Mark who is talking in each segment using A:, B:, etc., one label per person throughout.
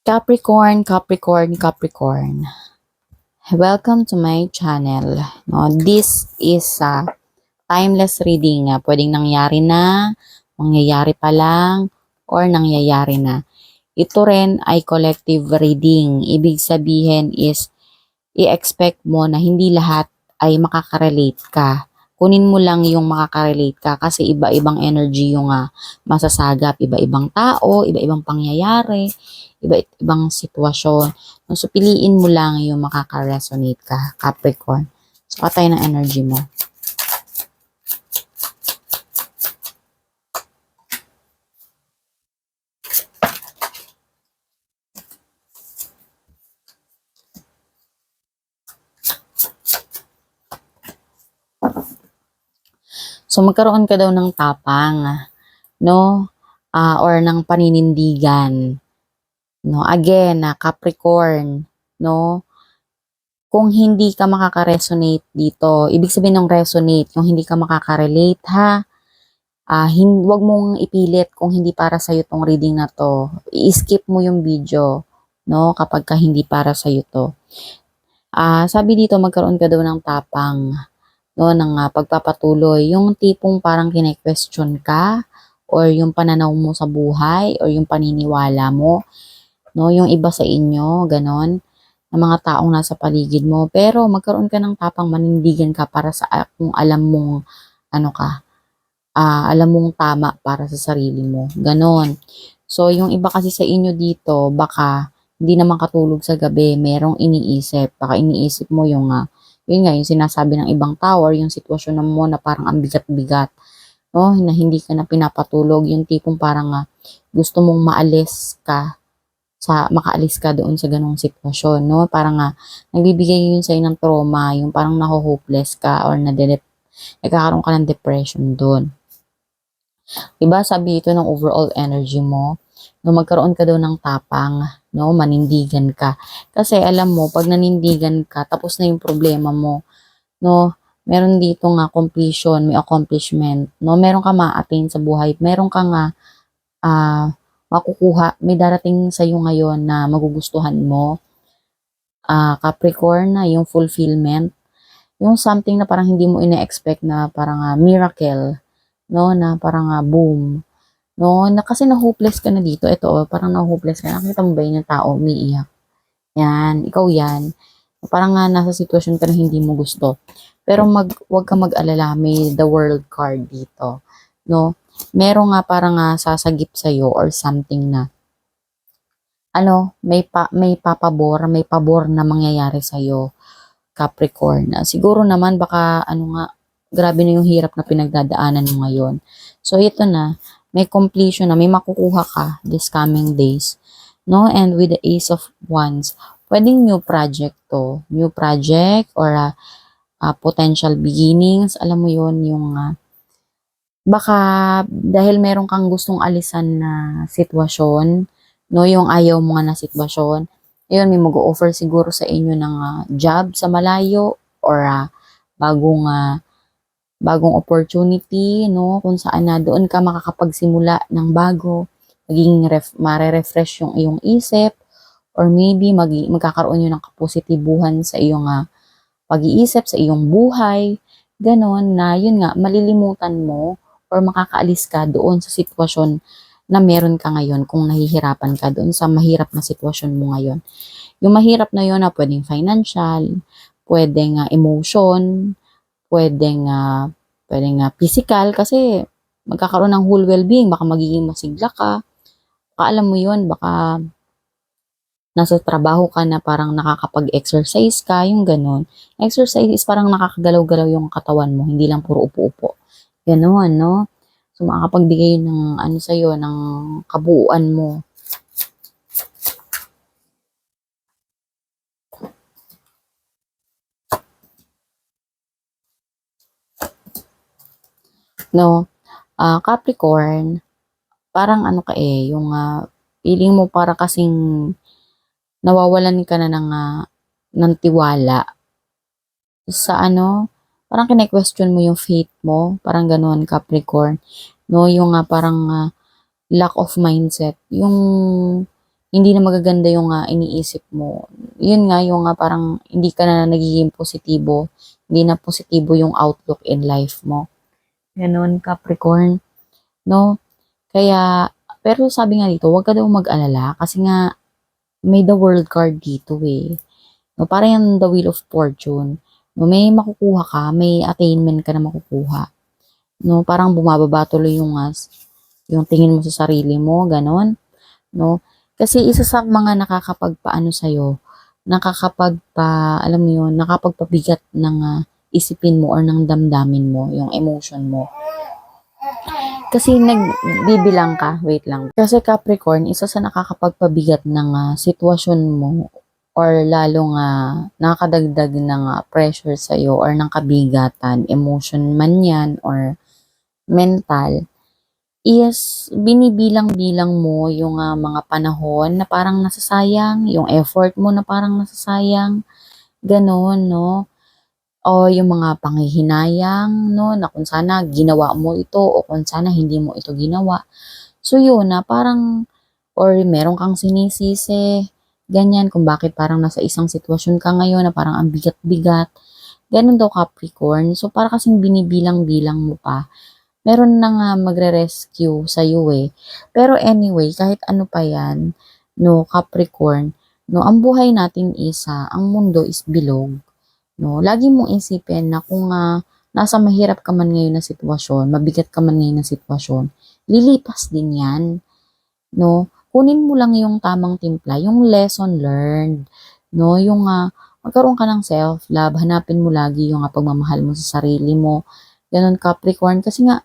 A: Capricorn, Capricorn, Capricorn. Welcome to my channel. No, this is a timeless reading. Pwedeng nangyari na, mangyayari pa lang, or nangyayari na. Ito rin ay collective reading. Ibig sabihin is, i-expect mo na hindi lahat ay makakarelate ka. Kunin mo lang yung makakarelate ka kasi iba-ibang energy yung ah, masasagap. Iba-ibang tao, iba-ibang pangyayari, iba-ibang sitwasyon. So, piliin mo lang yung makaka-resonate ka, Capricorn. So, tayo ng energy mo. So, magkaroon ka daw ng tapang, no? Ah, or ng paninindigan. No? Again, na Capricorn, no? Kung hindi ka makaka-resonate dito, ibig sabihin ng resonate, yung hindi ka makaka-relate, ha? Ah, hin wag mong ipilit kung hindi para sa tong reading na to. I-skip mo yung video, no? Kapag ka hindi para sa to. Ah, sabi dito magkaroon ka daw ng tapang, no, ng ah, pagpapatuloy. Yung tipong parang kine-question ka or yung pananaw mo sa buhay or yung paniniwala mo, no, yung iba sa inyo, ganon ng mga taong nasa paligid mo. Pero magkaroon ka ng tapang manindigan ka para sa ah, kung alam mong ano ka, ah, alam mong tama para sa sarili mo. Ganon. So, yung iba kasi sa inyo dito, baka hindi naman katulog sa gabi, merong iniisip. Baka iniisip mo yung, ah, yun nga, yung sinasabi ng ibang tower, yung sitwasyon na mo na parang ang bigat-bigat. No? Na hindi ka na pinapatulog. Yung tipong parang ah, gusto mong maalis ka sa makaalis ka doon sa ganong sitwasyon, no? Parang nga, nagbibigay yun sa'yo ng trauma, yung parang naho-hopeless ka or na nagkakaroon ka ng depression doon. Diba, sabi ito ng overall energy mo, no, magkaroon ka daw ng tapang, no, manindigan ka. Kasi alam mo, pag nanindigan ka, tapos na yung problema mo, no, meron dito nga completion, may accomplishment, no, meron ka ma-attain sa buhay, meron ka nga, ah, makukuha, may darating sa iyo ngayon na magugustuhan mo, ah, Capricorn, na yung fulfillment, yung something na parang hindi mo ina-expect na parang ah, miracle, no, na parang ah, boom, no, na kasi na-hopeless ka na dito, ito, oh, parang na-hopeless ka, nakita mo ba yun yung tao, umiiyak, yan, ikaw yan, parang nga nasa sitwasyon ka na hindi mo gusto, pero mag, wag ka mag-alala, may the world card dito, no, meron nga parang nga sasagip sa'yo or something na, ano, may pa, may papabor, may pabor na mangyayari sa'yo, Capricorn. Ah, siguro naman baka ano nga, grabe na yung hirap na pinagdadaanan mo ngayon. So ito na, may completion na, may makukuha ka this coming days. No? And with the Ace of Wands, pwedeng new project to. New project or ah, ah, potential beginnings. Alam mo yon yung ah, baka dahil meron kang gustong alisan na sitwasyon, no, yung ayaw mo nga na sitwasyon, ayun, may mag-offer siguro sa inyo ng ah, job sa malayo or ah, bagong ah, bagong opportunity, no, kung saan na doon ka makakapagsimula ng bago, magiging ref, mare-refresh yung iyong isip, or maybe mag, magkakaroon yun ng kapositibuhan sa iyong ah, pag-iisip, sa iyong buhay, ganon na yun nga, malilimutan mo or makakaalis ka doon sa sitwasyon na meron ka ngayon kung nahihirapan ka doon sa mahirap na sitwasyon mo ngayon. Yung mahirap na yun na pwedeng financial, pwedeng uh, emotion, pwedeng uh, pwedeng uh, physical kasi magkakaroon ng whole well-being, baka magiging masigla ka. Baka alam mo yun, baka nasa trabaho ka na parang nakakapag-exercise ka, yung ganun. Exercise is parang nakakagalaw-galaw yung katawan mo, hindi lang puro upo-upo. Ganun, no? So, makakapagbigay ng ano sa'yo, ng kabuuan mo. No? Ah, Capricorn, parang ano ka eh, yung ah, feeling mo para kasing nawawalan ka na ng, ah, ng tiwala sa ano, parang kine-question mo yung faith mo, parang ganoon Capricorn, no, yung nga parang ah, lack of mindset, yung hindi na magaganda yung ah, iniisip mo. Yun nga, yung nga parang hindi ka na nagiging positibo, hindi na positibo yung outlook in life mo. Ganon, Capricorn. No? Kaya, pero sabi nga dito, huwag ka daw mag-alala kasi nga may the world card dito eh. No, parang yan the wheel of fortune. No, may makukuha ka, may attainment ka na makukuha. No, parang bumababa tuloy yung as yung tingin mo sa sarili mo, ganon. No? Kasi isa sa mga nakakapagpaano sa'yo, nakakapagpa, alam mo yun, nakapagpabigat ng ah, isipin mo or ng damdamin mo, yung emotion mo. Kasi nagbibilang ka, wait lang. Kasi Capricorn, isa sa nakakapagpabigat ng ah, sitwasyon mo or lalong uh, nakakadagdag ng ah, pressure sa'yo or ng kabigatan, emotion man yan or mental, is binibilang-bilang mo yung ah, mga panahon na parang nasasayang, yung effort mo na parang nasasayang, ganon, no? O yung mga panghihinayang, no? Na kung sana ginawa mo ito o kung sana hindi mo ito ginawa. So yun na parang, or meron kang sinisisi, ganyan, kung bakit parang nasa isang sitwasyon ka ngayon na parang ang bigat-bigat. Ganon daw Capricorn. So para kasing binibilang-bilang mo pa meron na nga magre-rescue sa iyo eh. Pero anyway, kahit ano pa yan, no, Capricorn, no, ang buhay natin isa, ang mundo is bilog. No, lagi mong isipin na kung ah, nasa mahirap ka man ngayon na sitwasyon, mabigat ka man ngayon na sitwasyon, lilipas din yan. No, kunin mo lang yung tamang timpla, yung lesson learned. No, yung ah, magkaroon ka ng self-love, hanapin mo lagi yung ah, pagmamahal mo sa sarili mo. Ganon Capricorn, kasi nga,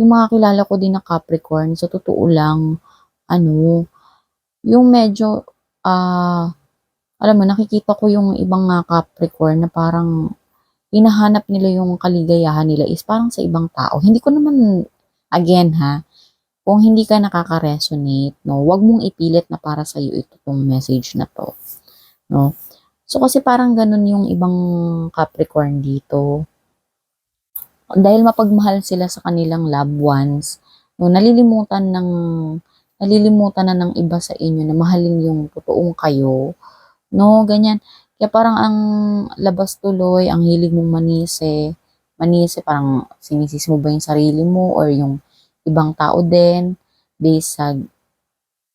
A: yung mga kilala ko din na Capricorn, sa totoo lang, ano, yung medyo, ah, alam mo, nakikita ko yung ibang nga Capricorn na parang hinahanap nila yung kaligayahan nila is parang sa ibang tao. Hindi ko naman, again ha, kung hindi ka nakaka-resonate, no, wag mong ipilit na para sa iyo ito tong message na to. No? So kasi parang ganun yung ibang Capricorn dito dahil mapagmahal sila sa kanilang loved ones, no, nalilimutan ng nalilimutan na ng iba sa inyo na mahalin yung totoong kayo. No, ganyan. Kaya parang ang labas tuloy, ang hilig mong manise, manise, parang sinisisi mo ba yung sarili mo or yung ibang tao din based sa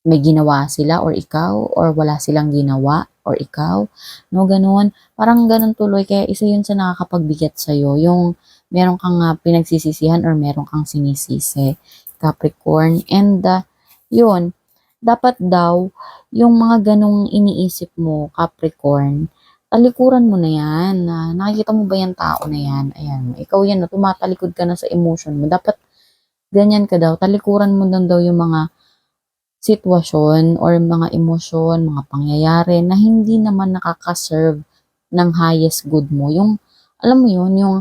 A: may ginawa sila or ikaw or wala silang ginawa or ikaw. No, ganun. Parang ganun tuloy. Kaya isa yun sa nakakapagbigat sa'yo. Yung meron kang uh, pinagsisisihan or meron kang sinisisi. Capricorn. And uh, yun, dapat daw, yung mga ganong iniisip mo, Capricorn, talikuran mo na yan. Nakikita mo ba yung tao na yan? Ayan, ikaw yan, na tumatalikod ka na sa emotion mo. Dapat ganyan ka daw. Talikuran mo lang daw yung mga sitwasyon or mga emosyon, mga pangyayari na hindi naman nakaka-serve ng highest good mo. Yung, alam mo yun, yung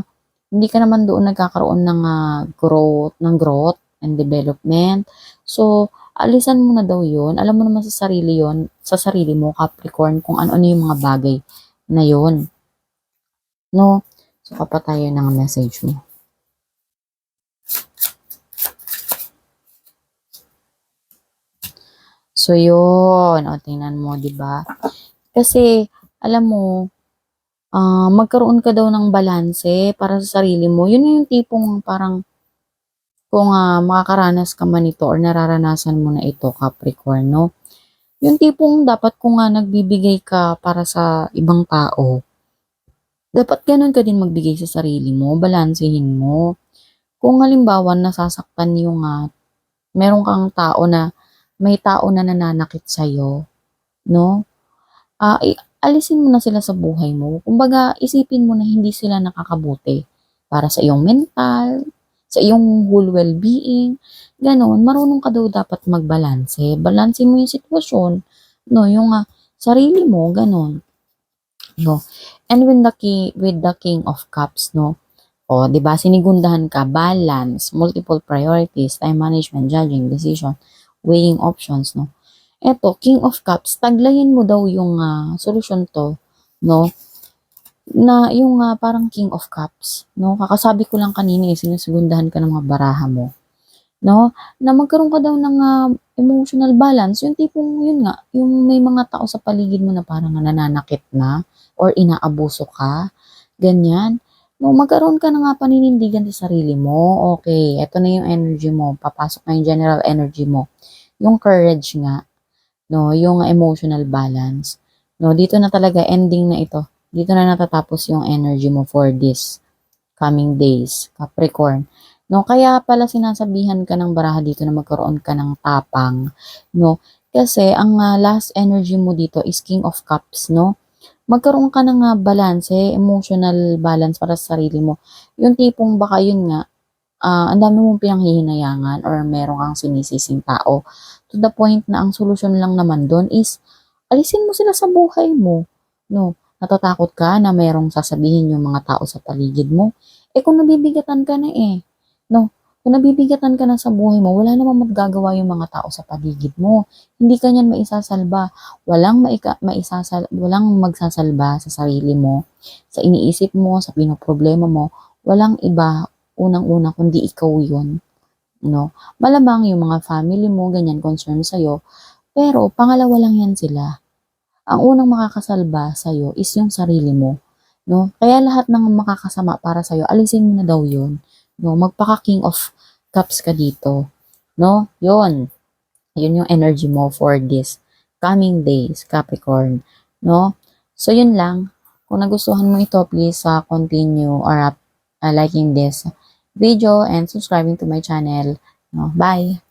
A: hindi ka naman doon nagkakaroon ng uh, growth, ng growth and development. So, alisan mo na daw yun. Alam mo naman sa sarili yon sa sarili mo, Capricorn, kung ano-ano yung mga bagay na yon No? So, kapatayo ng message mo. So, yun. O, tingnan mo, di ba? Kasi, alam mo, ah, magkaroon ka daw ng balanse para sa sarili mo. Yun yung tipong parang kung ah, makakaranas ka man ito or nararanasan mo na ito, Capricorn, no? Yung tipong dapat kung nga nagbibigay ka para sa ibang tao, dapat ganun ka din magbigay sa sarili mo, balansehin mo. Kung halimbawa nasasaktan yung uh, meron kang tao na may tao na nananakit sa'yo, no? Ah, alisin mo na sila sa buhay mo. Kumbaga, isipin mo na hindi sila nakakabuti para sa iyong mental, sa iyong whole well-being. Ganon, marunong ka daw dapat magbalanse. Balanse mo yung sitwasyon, no, yung uh, sarili mo, ganon. No. And with the king, with the king of cups, no, o, di ba, sinigundahan ka, balance, multiple priorities, time management, judging, decision, weighing options, no eto, King of Cups, taglayin mo daw yung uh, solusyon to, no? Na yung uh, parang King of Cups, no? Kakasabi ko lang kanina eh, sinusugundahan ka ng mga baraha mo. no? Na magkaroon ka daw ng ah, emotional balance, yung tipong yun nga, yung may mga tao sa paligid mo na parang nananakit na or inaabuso ka, ganyan. No, magkaroon ka na nga paninindigan sa sarili mo. Okay, eto na yung energy mo. Papasok na yung general energy mo. Yung courage nga, no, yung emotional balance. No, dito na talaga ending na ito. Dito na natatapos yung energy mo for this coming days, Capricorn. No, kaya pala sinasabihan ka ng baraha dito na magkaroon ka ng tapang, no? Kasi ang ah, last energy mo dito is King of Cups, no? Magkaroon ka ng ah, balance, emotional balance para sa sarili mo. Yung tipong baka yun nga, ah, ang dami mong pinanghihinayangan or meron kang sinisising tao to the point na ang solusyon lang naman doon is alisin mo sila sa buhay mo. No, natatakot ka na merong sasabihin yung mga tao sa paligid mo. Eh kung nabibigatan ka na eh, no, kung nabibigatan ka na sa buhay mo, wala namang magagawa yung mga tao sa paligid mo. Hindi ka niyan maisasalba. Walang maika, maisasal, walang magsasalba sa sarili mo, sa iniisip mo, sa pinoproblema mo. Walang iba, unang-una, kundi ikaw yun. No? Malamang yung mga family mo, ganyan, concern sa'yo. Pero, pangalawa lang yan sila. Ang unang makakasalba sa'yo is yung sarili mo. No? Kaya lahat ng makakasama para sa'yo, alisin mo na daw yun. No? Magpaka king of cups ka dito. No? Yun. Yun yung energy mo for this coming days, Capricorn. No? So, yun lang. Kung nagustuhan mo ito, please uh, continue or uh, liking this video and subscribing to my channel. No? Bye!